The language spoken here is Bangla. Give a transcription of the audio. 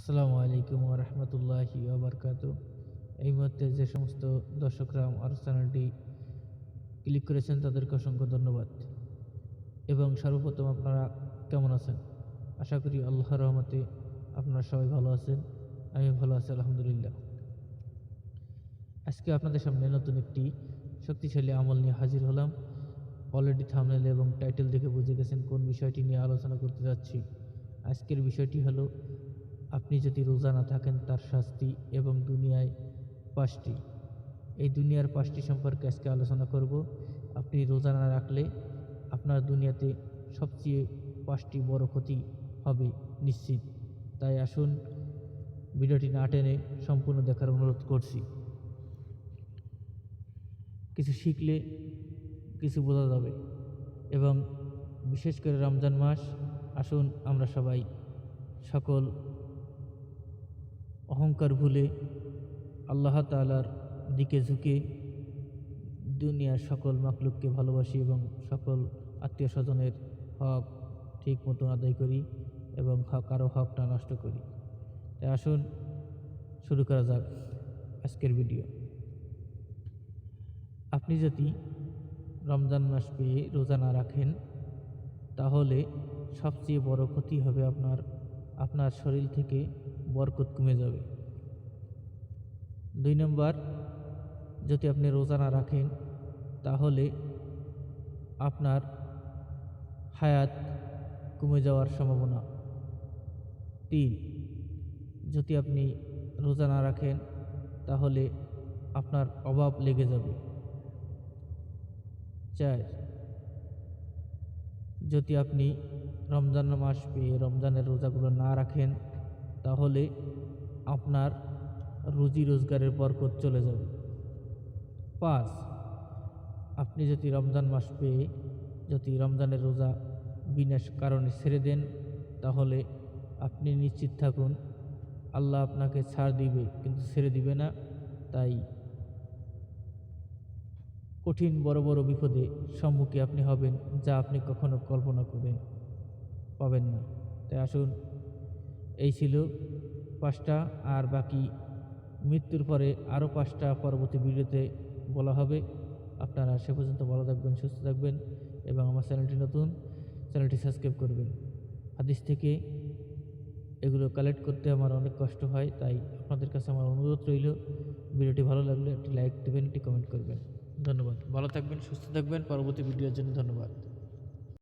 আসসালামু আলাইকুম রহমতুল্লাহি ওবরকাত। এই মুহূর্তে যে সমস্ত দর্শকরা আমার চ্যানেলটি ক্লিক করেছেন, তাদেরকে অসংখ্য ধন্যবাদ। এবং সর্বপ্রথম আপনারা কেমন আছেন? আশা করি আল্লাহ রহমতে আপনারা সবাই ভালো আছেন আমি ভালো আছি, আলহামদুলিল্লাহ। আজকে আপনাদের সামনে নতুন একটি শক্তিশালী আমল নিয়ে হাজির হলাম। অলরেডি থামনেল এবং টাইটেল দেখে বুঝে গেছেন কোন বিষয়টি নিয়ে আলোচনা করতে যাচ্ছি। আজকের বিষয়টি হলো আপনি যদি রোজা না থাকেন, তার শাস্তি এবং দুনিয়ায় পাঁচটি। এই দুনিয়ার পাঁচটি সম্পর্কে আজকে আলোচনা করব। আপনি রোজা না রাখলে আপনার দুনিয়াতে সবচেয়ে পাঁচটি বড় ক্ষতি হবে নিশ্চিত। তাই আসুন ভিডিওটি না টেনে সম্পূর্ণ দেখার অনুরোধ করছি। কিছু শিখলে কিছু বোঝা যাবে এবং বিশেষ করে রমজান মাস, আসুন আমরা সবাই সকল অহংকার ভুলে আল্লাহ তালার দিকে ঝুঁকে দুনিয়ার সকল মাকলুককে ভালোবাসি এবং সকল আত্মীয় স্বজনের হক ঠিক মতো আদায় করি এবং হক, কারও হকটা নষ্ট করি। তাই আসুন, শুরু করা যাক আজকের ভিডিও। আপনি যদি রমজান মাস পেয়ে রোজা না রাখেন, তাহলে সবচেয়ে বড় ক্ষতি হবে আপনার আপনার শরীর থেকে বরকত কমে যাবে। দুই নম্বর, যদি আপনি রোজা না রাখেন, তাহলে আপনার হায়াত কমে যাওয়ার সম্ভাবনা। তিন, যদি আপনি রোজা না রাখেন, তাহলে আপনার অভাব লেগে যাবে। চার, যদি আপনি রমজান মাস পেয়ে রমজানের রোজাগুলো না রাখেন, তাহলে আপনার রুজি রোজগারের বরকত চলে যাবে। পাঁচ, আপনি যদি রমজান মাস পেয়ে যদি রমজানের রোজা বিনা কারণে ছেড়ে দেন, তাহলে আপনি নিশ্চিত থাকুন, আল্লাহ আপনাকে ছাড় দিবে, কিন্তু ছেড়ে দিবে না। তাই কঠিন বড় বড় বিপদে সম্মুখে আপনি হবেন, যা আপনি কখনো কল্পনা করেন, পাবেন না। তাই আসুন, এই ছিল পাঁচটা, আর বাকি মৃত্যুর পরে আরও পাঁচটা পরবর্তী ভিডিওতে বলা হবে। আপনারা সে পর্যন্ত ভালো থাকবেন, সুস্থ থাকবেন এবং আমার চ্যানেলটি নতুন, চ্যানেলটি সাবস্ক্রাইব করবেন। হাদিস থেকে এগুলো কালেক্ট করতে আমার অনেক কষ্ট হয়, তাই আপনাদের কাছে আমার অনুরোধ রইল, ভিডিওটি ভালো লাগলে একটি লাইক দেবেন, একটি কমেন্ট করবেন। ধন্যবাদ। ভালো থাকবেন, সুস্থ থাকবেন, পরবর্তী ভিডিওর জন্য ধন্যবাদ।